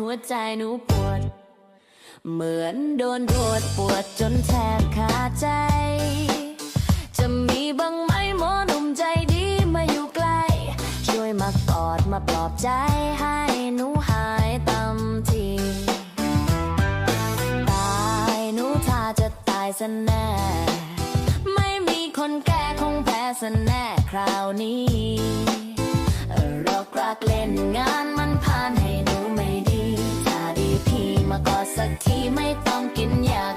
หัวใจหนูปวด เหมือนโดนโดดปวดจนแทบขาดใจ จะมีบ้างไหมหมอหนุ่มใจดีมาอยู่ใกล้ ช่วยมากอดมาปลอบใจให้หนูหายตำทีตายหนูถ้าจะตายซะแน่ ไม่มีคนแก้คงแพ้ซะแน่คราวนี้ รอกรักเล่นงาน ที่ไม่ต้องกินยา